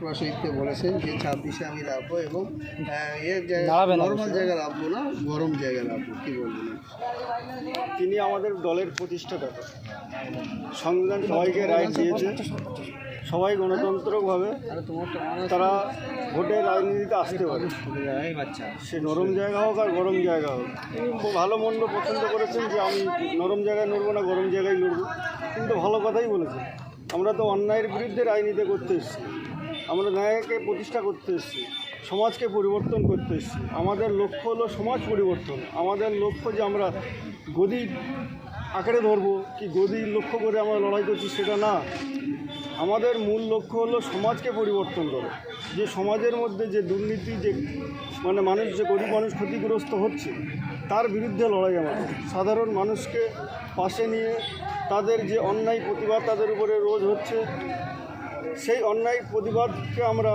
প্রশাসনিককে বলেছেন যে ছাব্বিশে আমি রাখব এবং এর না নর্মাল জায়গায় রাখব না গরম জায়গায় রাখব কী বলবেন? তিনি আমাদের দলের প্রতিষ্ঠাতা। সংবিধান সবাইকে রাইট দিয়েছে। সবাই গণতন্ত্রভাবে তারা ভোটের রাজনীতিতে আসতে পারে। সে নরম জায়গা হোক আর গরম জায়গা হোক। তিনি খুব ভালো মন্দ পছন্দ করেছেন যে আমি নরম জায়গায় নড়বো না গরম জায়গায় লড়বো কিন্তু ভালো কথাই বলেছেন আমরা তো অন্যায়ের বিরুদ্ধে রাজনীতি করতে এসেছি। আমরা ন্যায়কে প্রতিষ্ঠা করতে এসেছি, সমাজকে পরিবর্তন করতে এসেছি। আমাদের লক্ষ্য হলো সমাজ পরিবর্তন। আমাদের লক্ষ্য যে আমরা গদি আঁকড়ে ধরবো, কি গদির লক্ষ্য করে আমরা লড়াই করছি সেটা না। আমাদের মূল লক্ষ্য হলো সমাজকে পরিবর্তন করা। যে সমাজের মধ্যে যে দুর্নীতি, যে মানে মানুষ, যে গরিব মানুষ ক্ষতিগ্রস্ত হচ্ছে, তার বিরুদ্ধে লড়াই আমাদের সাধারণ মানুষকে পাশে নিয়ে তাদের যে অন্যায় প্রতিবাদ তাদের উপরে রোজ হচ্ছে সেই অন্যায় প্রতিবাদকে আমরা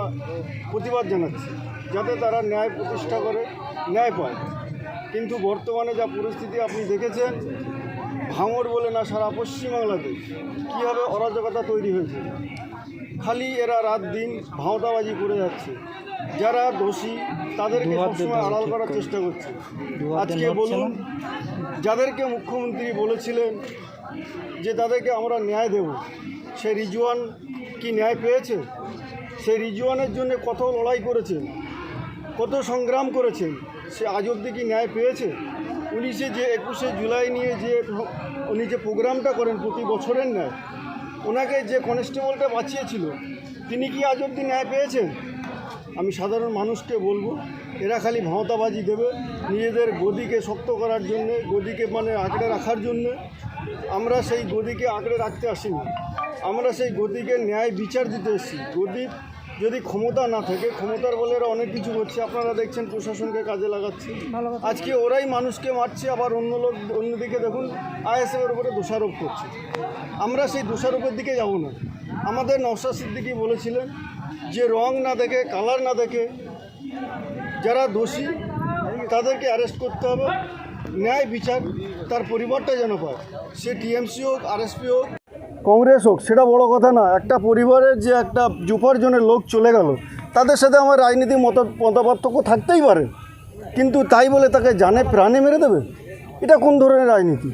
প্রতিবাদ জানাচ্ছি যাতে তারা ন্যায় প্রতিষ্ঠা করে ন্যায় পায়। কিন্তু বর্তমানে যা পরিস্থিতি আপনি দেখেছেন ভাঙড় বলে না সারা পশ্চিমবাংলাতে কীভাবে অরাজকতা তৈরি হয়েছে? খালি এরা রাত দিন ভাঁওতাবাজি করে যাচ্ছে। যারা দোষী তাদেরকে সবসময় আড়াল করার চেষ্টা করছে। আজকে বলুন যাদেরকে মুখ্যমন্ত্রী বলেছিলেন যে তাদেরকে আমরা ন্যায় দেব সে রিজওয়ান কি ন্যায় পেয়েছে? সেই রিজওয়ানের জন্য কত লড়াই করেছেন কত সংগ্রাম করেছেন সে আজ অবধি কি ন্যায় পেয়েছে? উনি যে একুশে জুলাই নিয়ে যে উনি যে প্রোগ্রামটা করেন প্রতি বছরের ন্যায়, ওনাকে যে কনস্টেবলটা বাঁচিয়েছিল, তিনি কি আজ অব্দি ন্যায় পেয়েছেন? আমি সাধারণ মানুষকে বলব, এরা খালি ভাঁওতাবাজি দেবে, নিজেদের গদিকে শক্ত করার জন্যে, গদিকে মানে আঁকড়ে রাখার জন্যে আমরা সেই গদিকে আঁকড়ে রাখতে আসিনি। আমরা সেই গদিকে ন্যায় বিচার দিতে এসেছি। গদি যদি ক্ষমতা না থাকে ক্ষমতার বলে এরা অনেক কিছু করছে। আপনারা দেখছেন প্রশাসনকে কাজে লাগাচ্ছে। আজকে ওরাই মানুষকে মারছে আবার অন্য লোক অন্যদিকে দেখুন আইএসএফের উপরে দোষারোপ করছে। আমরা সেই দোষারোপের দিকে যাব না। আমাদের নওশাদ সিদ্দিকি বলেছিলেন যে রং না দেখে কালার না দেখে যারা দোষী তাদেরকে অ্যারেস্ট করতে হবে। ন্যায় বিচার তার পরিবারটা যেন পায়। সে টিএমসি হোক, আরএসপি হোক। কংগ্রেস হোক, সেটা বড় কথা না। একটা পরিবারের যে একটা জুপার্জনের লোক চলে গেল, তাদের সাথে আমার রাজনীতি মত, মতপার্থক্য থাকতেই পারে। কিন্তু তাই বলে তাকে জানে প্রাণে মেরে দেবে? এটা কোন ধরনের রাজনীতি?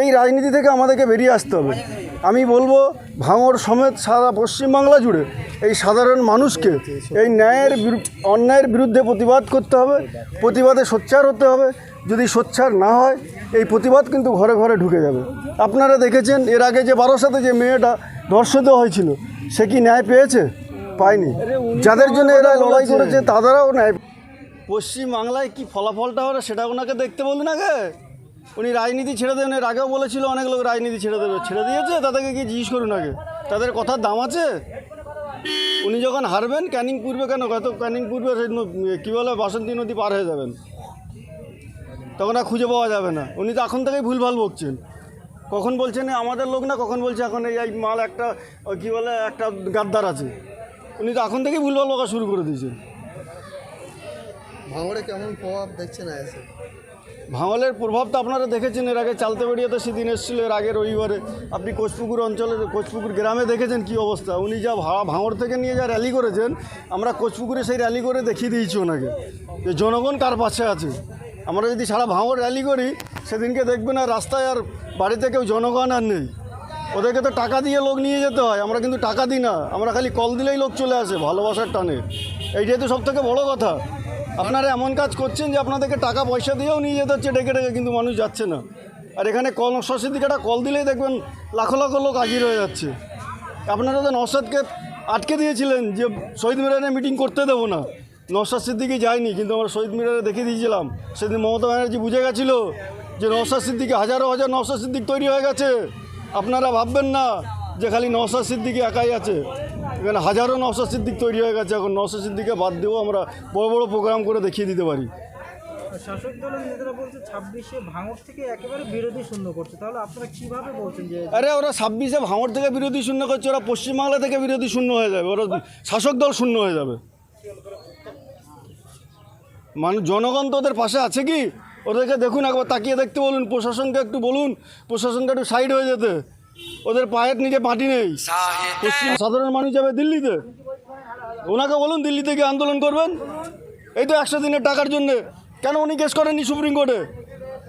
এই রাজনীতি থেকে আমাদেরকে বেরিয়ে আসতে হবে। আমি বলব, ভাঙর সমেত সারা পশ্চিমবাংলা জুড়ে এই সাধারণ মানুষকে এই ন্যায়ের বিরু- অন্যায়ের বিরুদ্ধে প্রতিবাদ করতে হবে, প্রতিবাদে সোচ্চার হতে হবে। যদি সোচ্চার না হয়, এই প্রতিবাদ কিন্তু ঘরে ঘরে ঢুকে যাবে। আপনারা দেখেছেন, এর আগে যে বারোসাতে যে মেয়েটা ধর্ষিত হয়েছিল, সে কি ন্যায় পেয়েছে? পায়নি। যাদের জন্য এরা লড়াই করেছে, তাদেরও ন্যায় পশ্চিমবাংলায় কি ফলাফলটা হবে, সেটা ওনাকে দেখতে বলুন আগে। উনি রাজনীতি ছেড়ে দেবেন এর আগেও বলেছিল অনেক লোক রাজনীতি ছেড়ে দেবে। ছেড়ে দিয়েছে, তাদেরকে কি জিজ্ঞেস করুন আগে। তাদের কথার দাম আছে? উনি যখন হারবেন, ক্যানিং পূর্বে কেন? কত ক্যানিং পূর্বে কী বলে, বাসন্তী নদী পার হয়ে যাবেন। তখন আর খুঁজে পাওয়া যাবে না। উনি তো এখন থেকেই ভুলভাল বকছেন। কখন বলছেন আমাদের লোক না? কখন বলছে, এখন এই মাল একটা কী বলে, একটা গাদ্দার আছে। উনি তো এখন থেকেই ভুলভাল বকা শুরু করে দিয়েছেন। ভাঙড়ে কেমন প্রভাব দেখছেন আইএসএফ? ভাঙলের প্রভাব তো আপনারা দেখেছেন, এর আগে চালতে বেরিয়েতে সেদিন এসেছিল, এর আগে রবিবারে। আপনি কোচপুকুর অঞ্চলের কোচপুকুর গ্রামে দেখেছেন কি অবস্থা? উনি যা ভাড়া ভাঙড় থেকে নিয়ে যা র্যালি করেছেন, আমরা কোচপুকুরে সেই র্যালি করে দেখিয়ে দিয়েছি ওনাকে। যে জনগণ কার পাশে আছে? আমরা যদি সারা ভাঙড় র্যালি করি, সেদিনকে দেখবেন আর রাস্তায় আর বাড়িতে কেউ জনগণ আর নেই। ওদেরকে তো টাকা দিয়ে লোক নিয়ে যেতে হয়, আমরা কিন্তু টাকা দিই না। আমরা খালি কল দিলেই লোক চলে আসে ভালোবাসার টানে। এইটাই তো সব থেকে বড়ো কথা। আপনারা এমন কাজ করছেন যে আপনাদেরকে টাকা পয়সা দিয়েও নিয়ে যেতে হচ্ছে, ডেকে ডেকে কিন্তু মানুষ যাচ্ছে না। আর এখানে কল নশাসের দিকে একটা কল দিলেই দেখবেন লাখো লাখো লোক হাজির হয়ে যাচ্ছে। আপনারা তো নসাদকে আটকে দিয়েছিলেন যে শহীদ মিনারে মিটিং করতে দেবো না। নসাদ সিদ্দিকি যায়নি কিন্তু আমরা শহীদ মিনারে দেখে দিয়েছিলাম। সেদিন মমতা ব্যানার্জি বুঝে গেছিল যে নসাদ সিদ্দিকি হাজারো হাজার নসাদ সিদ্দিক তৈরি হয়ে গেছে। আপনারা ভাববেন না যে খালি নসাদ সিদ্দিকি একাই আছে। এখানে হাজারো নসাদ সিদ্দিক তৈরি হয়ে গেছে। এখন নসাদ সিদ্দিকে বাদ দিয়েও আমরা বড় বড় প্রোগ্রাম করে দেখিয়ে দিতে পারি। শাসক দলের নেতারা বলছে ছাব্বিশে ভাঙড় থেকে একেবারে বিরোধী শূন্য করছে। তাহলে আপনারা কীভাবে বলছেন যে আরে ওরা ছাব্বিশে ভাঙড় থেকে বিরোধী শূন্য করছে। ওরা পশ্চিমবাংলা থেকে বিরোধী শূন্য হয়ে যাবে। ওরা শাসক দল শূন্য হয়ে যাবে। মানুষ জনগণ তো ওদের পাশে আছে কি? ওদেরকে দেখুন একবার তাকিয়ে দেখতে বলুন। প্রশাসনকে একটু বলুন। প্রশাসনকে একটু সাইড হয়ে যেতে। ওদের পায়ের নিচে মাটি নেই। সাধারণ মানুষ যাবে দিল্লিতে? ওনাকে বলুন, দিল্লিতে গিয়ে আন্দোলন করবেন? এই তো একশো দিনের টাকার জন্যে। কেন উনি কেস করেননি সুপ্রিম কোর্টে?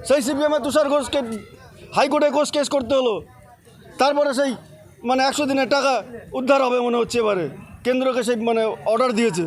সেই সিপিএমের তুষার ঘোষকে, হাইকোর্টে ঘোষ কেস করতে হলো। তারপরে সেই মানে একশো দিনের টাকা উদ্ধার হবে মনে হচ্ছে এবারে। কেন্দ্রকে সেই মানে অর্ডার দিয়েছে।